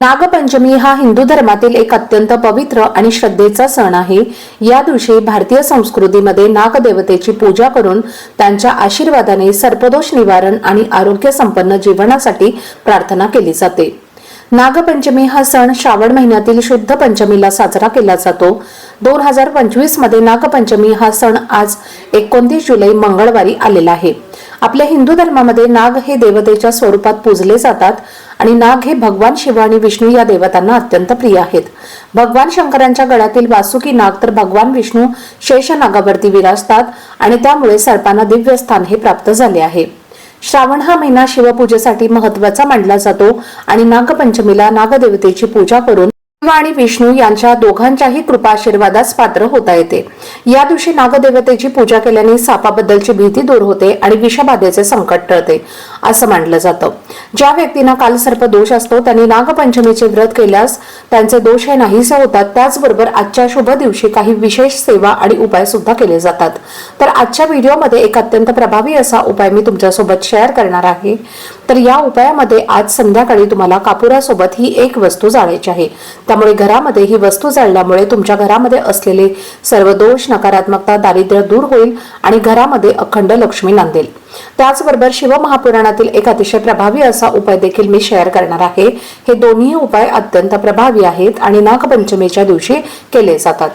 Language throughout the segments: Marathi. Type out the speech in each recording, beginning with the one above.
नागपंचमी हा हिंदू धर्मातील एक अत्यंत पवित्र आणि श्रद्धेचा सण आहे. या दिवशी भारतीय संस्कृतीमध्ये नागदेवतेची पूजा करून त्यांच्या आशीर्वादाने सर्पदोष निवारण आणि आरोग्य संपन्न जीवनासाठी प्रार्थना केली जाते. नागपंचमी हा सण श्रावण महिन्यातील शुद्ध पंचमीला साजरा केला जातो. दोन हजार पंचवीसमध्ये नागपंचमी हा सण आज एकोणतीस जुलै मंगळवारी आलेला आहे. आपल्या हिंदू धर्मामध्ये नाग हे देवतेच्या स्वरूपात पूजले जातात. आणि नाग हे भगवान शिव आणि विष्णू या देवतांना अत्यंत प्रिय आहेत. भगवान शंकरांच्या गळ्यातील वासुकी नाग तर भगवान विष्णू शेष नागावरती विराजतात आणि त्यामुळे सर्पांना दिव्य स्थान हे प्राप्त झाले आहे. श्रावण हा महिना शिवपूजेसाठी महत्त्वाचा मानला जातो आणि नागपंचमीला नागदेवतेची पूजा करून आणि विष्णू यांच्या दोघांच्याही कृपाशीर्वादास पात्र होता येते. या दिवशी नागदेवतेची पूजा केल्याने सापाबद्दलची भीती दूर होते आणि विषबाधेचे संकट टळते असं मानलं जातं. ज्या व्यक्तींना कालसर्प दोष असतो त्यांनी नागपंचमीचे व्रत केल्यास त्यांचे दोष हे नाहीसे होतात. त्याचबरोबर आजच्या शुभ दिवशी काही विशेष सेवा आणि उपाय सुद्धा केले जातात. तर आजच्या व्हिडिओमध्ये एक अत्यंत प्रभावी असा उपाय मी तुमच्यासोबत शेअर करणार आहे. तर या उपायामध्ये आज संध्याकाळी तुम्हाला कापुरासोबत ही एक वस्तू जाळायची आहे. त्यामुळे घरामध्ये ही वस्तू जाळल्यामुळे तुमच्या घरामध्ये असलेले सर्व दोष नकारात्मकता दारिद्र्य दूर होईल आणि घरामध्ये अखंड लक्ष्मी नांदेल. त्याचबरोबर शिवमहापुराणातील एक अतिशय प्रभावी असा उपाय देखील मी शेअर करणार आहे. हे दोन्ही उपाय अत्यंत प्रभावी आहेत आणि नागपंचमीच्या दिवशी केले जातात.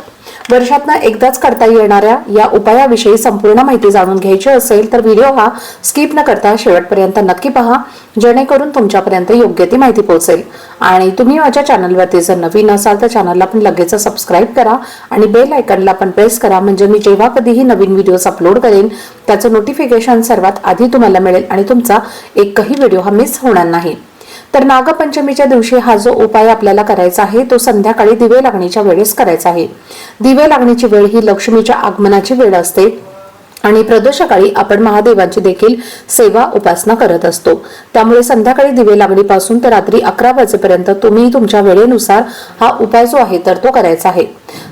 वर्षातनं एकदाच करता येणाऱ्या या उपायाविषयी संपूर्ण माहिती जाणून घ्यायची असेल तर व्हिडिओ हा स्किप न करता शेवटपर्यंत नक्की पहा जेणेकरून तुमच्यापर्यंत योग्य ती माहिती पोहोचेल. आणि तुम्ही माझ्या चॅनलवरती जर नवीन असाल तर चॅनलला पण लगेच सबस्क्राईब करा आणि बेल आयकनला पण प्रेस करा म्हणजे मी जेव्हा कधीही नवीन व्हिडिओज अपलोड करेन त्याचं नोटिफिकेशन सर्वात आधी तुम्हाला मिळेल आणि तुमचा एकही व्हिडिओ हा मिस होणार नाही. तर नागपंचमीच्या दिवशी हा जो उपाय आपल्याला करायचा आहे तो संध्याकाळी दिवे लागणीच्या वेळेस करायचा आहे. दिवे लागणीची वेळ ही लक्ष्मीच्या आगमनाची वेळ असते. आणि प्रदोषकाळी आपण महादेवाची देखील सेवा उपासना करत असतो. त्यामुळे संध्याकाळी दिवे लागणीपासून ते रात्री अकरा वाजेपर्यंत तुम्ही तुमच्या वेळेनुसार हा उपाय जो आहे तर तो करायचा आहे.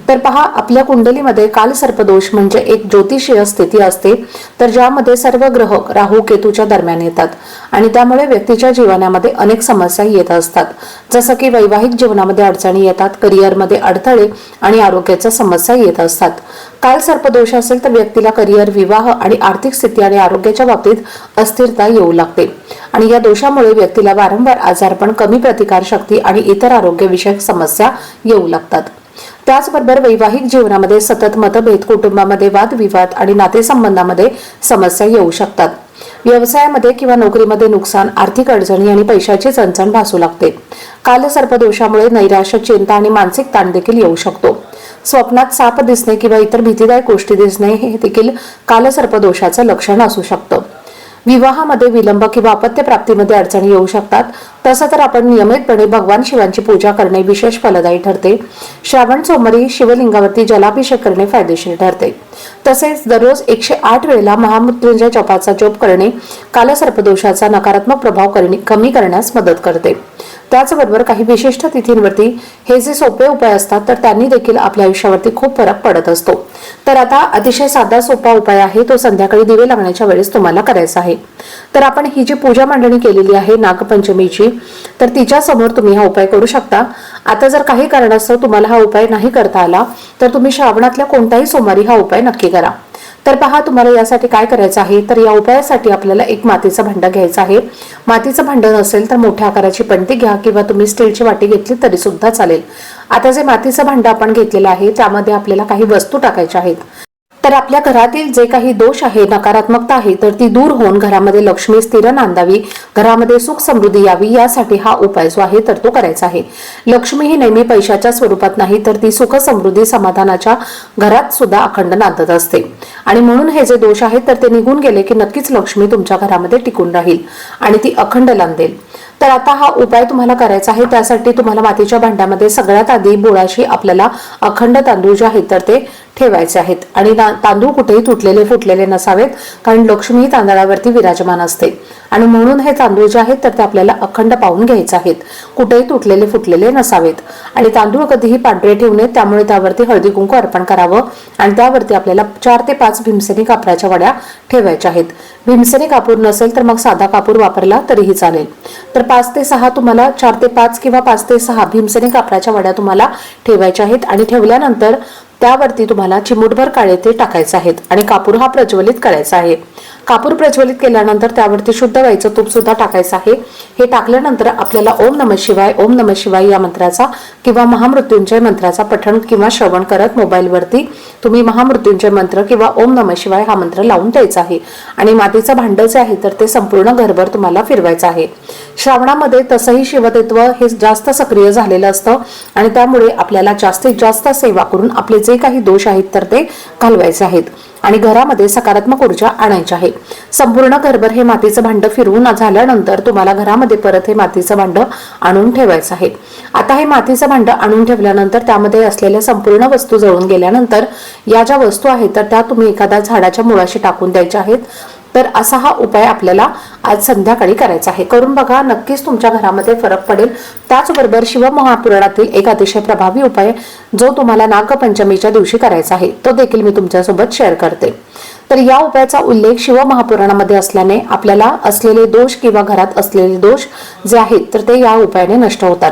तर पहा आपल्या कुंडलीमध्ये काल सर्पदोष म्हणजे एक ज्योतिषीय स्थिती असते. तर ज्यामध्ये सर्व ग्रह राहू केतूच्या दरम्यान येतात आणि त्यामुळे व्यक्तीच्या जीवनामध्ये अनेक समस्या येत असतात. जसं की वैवाहिक जीवनामध्ये अडचणी येतात करिअरमध्ये अडथळे आणि आरोग्याच्या समस्या येत असतात. काल सर्पदोष असेल तर व्यक्तीला करिअर विवाह आणि आर्थिक स्थिती आणि आरोग्याच्या बाबतीत अस्थिरता येऊ लागते. आणि या दोषामुळे व्यक्तीला वारंवार आजारपण कमी प्रतिकार शक्ती आणि इतर आरोग्यविषयक समस्या येऊ लागतात. त्याचबरोबर वैवाहिक जीवनामध्ये सतत मतभेद कुटुंबामध्ये वादविवाद आणि नातेसंबंधामध्ये समस्या येऊ शकतात. व्यवसायामध्ये किंवा नोकरीमध्ये नुकसान आर्थिक अडचणी आणि पैशाची चणचण भासू लागते. कालसर्पदोषामुळे नैराश्य चिंता आणि मानसिक ताण देखील येऊ शकतो. स्वप्नात साप दिसणे किंवा इतर भीतीदायक गोष्टी दिसणे हे देखील कालसर्पदोषाचं लक्षण असू शकतं. विवाहामध्ये विलंब किंवा अपत्य प्राप्तीमध्ये अडचणी येऊ शकतात. तसं तर आपण नियमितपणे भगवान शिवांची पूजा करणे विशेष फलदायी ठरते. श्रावण सोमवारी शिवलिंगावरती जलाभिषेक करणे फायदेशीर ठरते. तसेच दररोज एकशे आठ वेळेला महामृत्यूंच्या जपाचा जप करणे कालसर्पदोषाचा नकारात्मक प्रभाव करणे कमी करण्यास मदत करते. त्याचबरोबर काही विशिष्ट तिथींवरती हे जे सोपे उपाय असतात तर त्यांनी देखील आपल्या आयुष्यावरती खूप फरक पडत असतो. तर आता अतिशय साधा सोपा उपाय आहे तो संध्याकाळी दिवे लागण्याच्या वेळेस तुम्हाला करायचा आहे. तर आपण ही जी पूजा मांडणी केलेली आहे नागपंचमीची तर तिच्या समोर तुम्ही हा उपाय करू शकता. आता जर काही कारणास्तव तुम्हाला हा उपाय नाही करता आला तर तुम्ही श्रावणातल्या कोणत्याही सोमवारी हा उपाय नक्की करा. तर पहा तुम्हाला यासाठी काय करायचं आहे? तर या उपायासाठी आपल्याला एक मातीचं भांड घ्यायचं आहे. मातीचं भांडं नसेल तर मोठ्या आकाराची पणती घ्या किंवा तुम्ही स्टीलची वाटी घेतली तरी सुद्धा चालेल. आता जे मातीचं भांड आपण घेतलेलं आहे त्यामध्ये आपल्याला काही वस्तू टाकायच्या आहेत. तर आपल्या घरातील जे काही दोष आहे नकारात्मकता आहे तर ती दूर होऊन घरामध्ये लक्ष्मी स्थिर नांदावी घरामध्ये सुख समृद्धी यावी यासाठी हा उपाय जो आहे तर तो करायचा आहे. लक्ष्मी ही नेहमी पैशाच्या स्वरूपात नाही तर ती सुख समृद्धी समाधानाच्या घरात सुद्धा अखंड नांदत असते. आणि म्हणून हे जे दोष आहेत तर ते निघून गेले की नक्कीच लक्ष्मी तुमच्या घरामध्ये टिकून राहील आणि ती अखंड नांदेल. तर आता हा उपाय तुम्हाला करायचा आहे त्यासाठी तुम्हाला मातीच्या भांड्यामध्ये सगळ्यात आधी बोळाशी आपल्याला अखंड तांदूळ जे आहेत तर ते ठेवायचे आहेत. आणि तांदूळ कुठेही तुटलेले फुटलेले नसावेत कारण लक्ष्मी ही तांदळावरती विराजमान असते. आणि म्हणून हे तांदूळ जे आहेत तर ते आपल्याला अखंड पाहून घ्यायचे आहेत. कुठेही तुटलेले फुटलेले नसावेत. आणि तांदूळ कधीही पांढरे ठेवू नयेत त्यामुळे त्यावरती हळदी कुंकू अर्पण करावं. आणि त्यावरती आपल्याला चार ते पाच भीमसेनी कापराच्या वड्या ठेवायच्या आहेत. भीमसेनी कापूर नसेल तर मग साधा कापूर वापरला तरीही चालेल. तर पाच ते सहा तुम्हाला चार ते पाच किंवा पाच ते सहा भीमसेनी कापराच्या वड्या तुम्हाला ठेवायच्या आहेत. आणि ठेवल्यानंतर त्यावरती तुम्हाला चिमूटभर काळे ते टाकायचे आहेत आणि कापूर हा प्रज्वलित करायचा आहे. कापूर प्रज्वलित केल्यानंतर त्यावरती शुद्ध व्हायचं तूप सुद्धा टाकायचं आहे. हे टाकल्यानंतर आपल्याला ओम नम शिवाय ओम नम शिवाय या मंत्राचा किंवा महामृत्युंजय मंत्राचा पठण किंवा श्रवण करत मोबाईलवरती तुम्ही महामृत्युंजय मंत्र किंवा ओम नम शिवाय हा मंत्र लावून द्यायचा आहे. आणि मातीचं भांड जे आहे तर ते संपूर्ण घरभर तुम्हाला फिरवायचं आहे. श्रावणामध्ये तसंही शिवतत्व हे जास्त सक्रिय झालेलं असतं आणि त्यामुळे आपल्याला जास्तीत जास्त सेवा करून आपले जे काही दोष आहेत तर ते घालवायचे आहेत. आणि घरामध्ये सकारात्मक ऊर्जा आणायची आहे. संपूर्ण घरभर हे मातीचं भांडं फिरवून झाल्यानंतर तुम्हाला घरामध्ये परत हे मातीचं भांडं आणून ठेवायचं आहे. आता हे मातीचं भांडं आणून ठेवल्यानंतर त्यामध्ये असलेल्या संपूर्ण वस्तू जळून गेल्यानंतर या ज्या वस्तू आहेत तर त्या तुम्ही एखाद्या झाडाच्या मुळाशी टाकून द्यायच्या आहेत. तर असा हा उपाय आपल्याला आज संध्याकाळी करायचा आहे. करून बघा नक्कीच तुमच्या घरामध्ये फरक पडेल. त्याचबरोबर शिवमहापुराणातील एक अतिशय प्रभावी उपाय जो तुम्हाला नागपंचमीच्या दिवशी करायचा आहे तो देखील मी तुमच्यासोबत शेअर करते. तर या उपायाचा उल्लेख शिवमहापुराणामध्ये असल्याने आपल्याला असलेले दोष किंवा घरात असलेले दोष जे आहेत तर ते या उपायाने नष्ट होतात.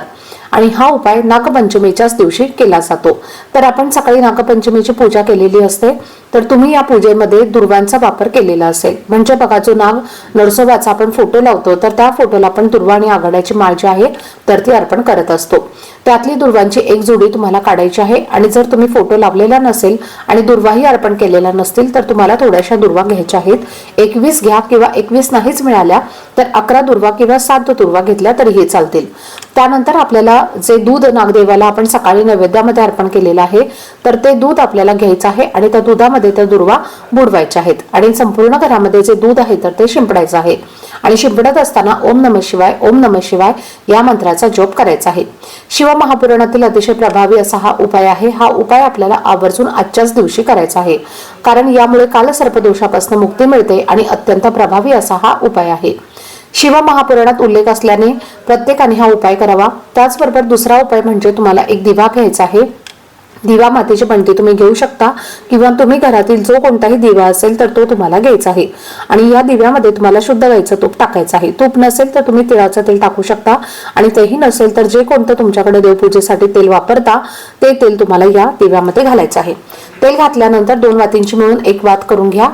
आणि हा उपाय नागपंचमीच्याच दिवशी केला जातो. तर आपण सकाळी नागपंचमीची पूजा केलेली असते तर तुम्ही या पूजेमध्ये दुर्वांचा वापर केलेला असेल. म्हणजे बघा जो नाग नरसोबाचा आपण फोटो लावतो तर त्या फोटोला आपण दुर्वा आणि आघाड्याची माळ जी आहे तर ती अर्पण करत असतो. त्यातली दुर्वांची एक जोडी तुम्हाला काढायची आहे आणि जर तुम्ही फोटो लावलेला नसेल आणि दुर्वाही अर्पण केलेला नसतील तर तुम्हाला थोड्याशा दुर्वा घ्यायच्या आहेत. एकवीस घ्या किंवा एकवीस नाहीच मिळाल्या तर अकरा दुर्वा किंवा सात दुर्वा घेतल्या तरीही चालतील. त्यानंतर आपल्याला जे दूध नागदेवाला आपण सकाळी नैवेद्यामध्ये अर्पण केलेलं आहे तर ते दूध आपल्याला घ्यायचं आहे आणि त्या दुधामध्ये त्या दुर्वा बुडवायच्या आहेत. आणि संपूर्ण घरामध्ये जे दूध आहे तर ते शिंपडायचं आहे. आणि शिंपडत असताना ओम नम शिवाय ओम नम शिवाय या मंत्राचा जप करायचा आहे. शिव महापुराणातील अतिशय प्रभावी असा हा उपाय आहे. हा उपाय आपल्याला आवर्जून आजच्याच दिवशी करायचा आहे. कारण यामुळे कालसर्पदोषापासून मुक्ती मिळते आणि अत्यंत प्रभावी असा हा उपाय आहे. शिव महापुराणात उल्लेख असल्याने प्रत्येकाने हा उपाय करावा. त्याचबरोबर दुसरा उपाय म्हणजे तुम्हाला एक दिवा घ्यायचा आहे. दिवा मातीची बंटी तुम्ही घेऊ शकता किंवा तुम्ही घरातील जो कोणताही दिवा असेल तर तो तुम्हाला घ्यायचा आहे. आणि या दिव्यामध्ये तुम्हाला शुद्ध गाईचं तूप टाकायचं आहे. तूप नसेल तर तुम्ही तिळाचं तेल टाकू शकता आणि तेही नसेल तर जे कोणतं तुमच्याकडे देवपूजेसाठी तेल वापरता ते तेल तुम्हाला या दिव्यामध्ये घालायचं आहे. तेल घातल्यानंतर दोन वातींची मिळून एक वात करून घ्या.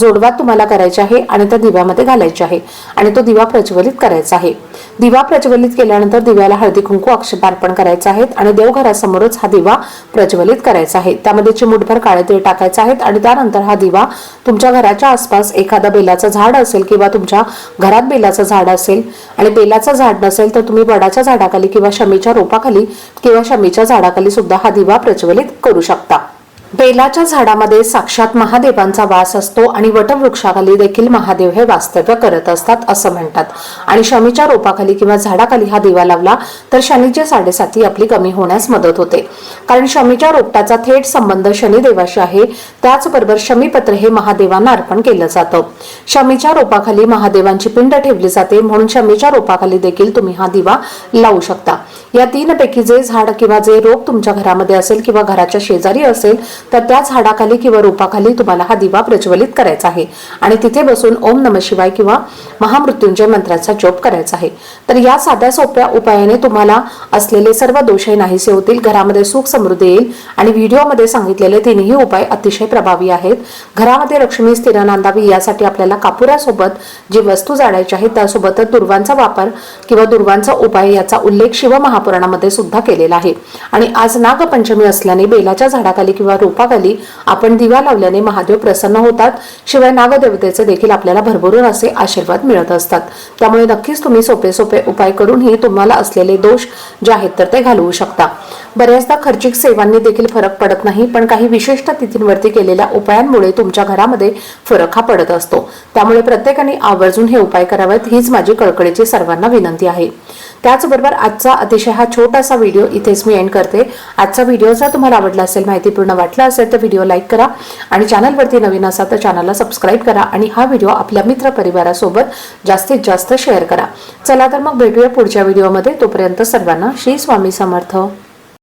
जोडवा तुम्हाला करायची आहे आणि त्या दिव्यामध्ये घालायचे आहे. आणि तो दिवा प्रज्वलित करायचा आहे. दिवा प्रज्वलित केल्यानंतर दिव्याला हळदी कुंकू अक्षपार्पण करायचे आहे आणि देवघरासमोरच हा दिवा प्रज्वलित करायचा आहे. त्यामध्ये चिमूटभर काळे तेल टाकायचे आहेत आणि त्यानंतर हा दिवा तुमच्या घराच्या आसपास एखादा बेलाचं झाड असेल किंवा तुमच्या घरात बेलाचं झाड असेल आणि बेलाचं झाड नसेल तर तुम्ही वडाच्या झाडाखाली किंवा शमीच्या रोपाखाली किंवा शमीच्या झाडाखाली सुद्धा हा दिवा प्रज्वलित करू शकता. बेलाच्या झाडामध्ये साक्षात महादेवांचा वास असतो आणि वटवृक्षाखाली देखील महादेव हे वास्तव्य करत असतात असं म्हणतात. आणि शमीच्या रोपाखाली किंवा झाडाखाली हा दिवा लावला तर शनीची साडेसाती आपली कमी होण्यास मदत होते. कारण शमीच्या रोपटाचा थेट संबंध शनिदेवाशी आहे त्याचबरोबर शमीपत्र हे महादेवांना अर्पण केलं जातं. शमीच्या रोपाखाली महादेवांची पिंड ठेवली जाते म्हणून शमीच्या रोपाखाली देखील तुम्ही हा दिवा लावू शकता. या तीन पैकी जे झाड किंवा जे रोप तुमच्या घरामध्ये असेल किंवा घराच्या शेजारी असेल तर त्या झाडाखाली किंवा रोपाखाली तुम्हाला हा दिवा प्रज्वलित करायचा आहे. आणि तिथे बसून ओम नम शिवाय किंवा महामृत्युंजय मंत्राचा जप करायचा आहे. तर या साध्या सोप्या उपायाने तुम्हाला असलेले सर्व दोषही नाहीसे होतील घरामध्ये सुख समृद्धी येईल आणि व्हिडिओमध्ये सांगितलेले तिन्ही उपाय अतिशय प्रभावी आहेत. घरामध्ये लक्ष्मी स्थिर नांदावी यासाठी आपल्याला कापुरासोबत जी वस्तू जाळायची आहे त्यासोबतच दुर्वांचा वापर किंवा दुर्वांचा उपाय याचा उल्लेख शिव महापुराणामध्ये सुद्धा केलेला आहे. आणि आज नागपंचमी असल्याने बेलाच्या झाडाखाली किंवा रोपाखाली आपण दिवा लावल्याने महादेव प्रसन्न होतात. शिवाय नागदेवतेचे देखील आपल्याला भरभरून असे आशीर्वाद मिळत असतात. त्यामुळे नक्कीच तुम्ही सोपे सोपे उपाय करूनही तुम्हाला असलेले दोष जे आहेत तर ते घालवू शकता. बऱ्याचदा खर्चिक सेवांनी देखील फरक पडत नाही पण काही विशिष्ट तिथींवरती केलेल्या उपायांमुळे तुमच्या घरामध्ये फरक हा पडत असतो. त्यामुळे प्रत्येकाने आवर्जून हे उपाय करावेत हीच माझी कळकळीची सर्वांना विनंती आहे. त्याचबरोबर आजचा अतिशय हा छोटासा व्हिडिओ इथेच मी एंड करते. आजचा व्हिडिओ जर तुम्हाला आवडला असेल माहितीपूर्ण वाटला असेल तर व्हिडिओ लाईक करा आणि चॅनलवरती नवीन असाल तर चॅनलला सबस्क्राईब करा आणि हा व्हिडिओ आपल्या मित्र परिवारासोबत जास्तीत जास्त शेअर करा. चला तर मग भेटूया पुढच्या व्हिडिओमध्ये तोपर्यंत सर्वांना श्री स्वामी समर्थ.